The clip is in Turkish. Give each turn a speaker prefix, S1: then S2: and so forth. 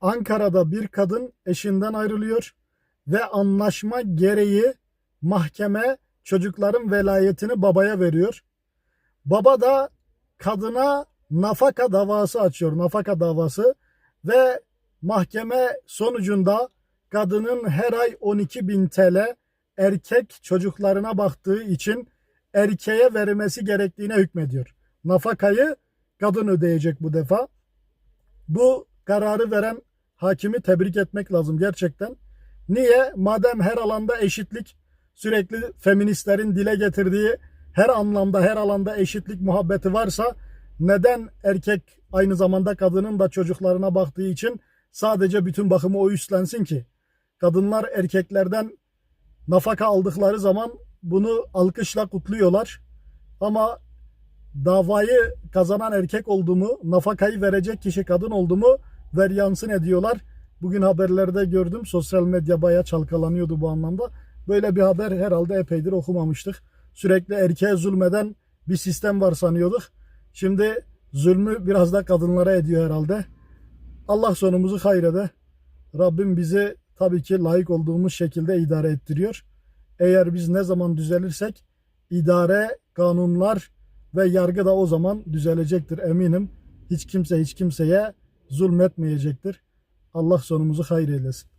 S1: Ankara'da bir kadın eşinden ayrılıyor ve anlaşma gereği mahkeme çocukların velayetini babaya veriyor. Baba da kadına nafaka davası açıyor. Nafaka davası ve mahkeme sonucunda kadının her ay 12 bin TL erkek çocuklarına baktığı için erkeğe vermesi gerektiğine hükmediyor. Nafakayı kadın ödeyecek bu defa. Bu kararı veren hakimi tebrik etmek lazım gerçekten. Niye? Madem her alanda eşitlik sürekli feministlerin dile getirdiği her anlamda her alanda eşitlik muhabbeti varsa neden erkek aynı zamanda kadının da çocuklarına baktığı için sadece bütün bakımı o üstlensin ki? Kadınlar erkeklerden nafaka aldıkları zaman bunu alkışla kutluyorlar. Ama davayı kazanan erkek oldu mu, nafakayı verecek kişi kadın oldu mu ver yansın ediyorlar. Bugün haberlerde gördüm. Sosyal medya bayağı çalkalanıyordu bu anlamda. Böyle bir haber herhalde epeydir okumamıştık. Sürekli erkeğe zulmeden bir sistem var sanıyorduk. Şimdi zulmü biraz da kadınlara ediyor herhalde. Allah sonumuzu hayrede. Rabbim bizi tabii ki layık olduğumuz şekilde idare ettiriyor. Eğer biz ne zaman düzelirsek idare, kanunlar ve yargı da o zaman düzelecektir eminim. Hiç kimse hiç kimseye zulmetmeyecektir. Allah sonumuzu hayır eylesin.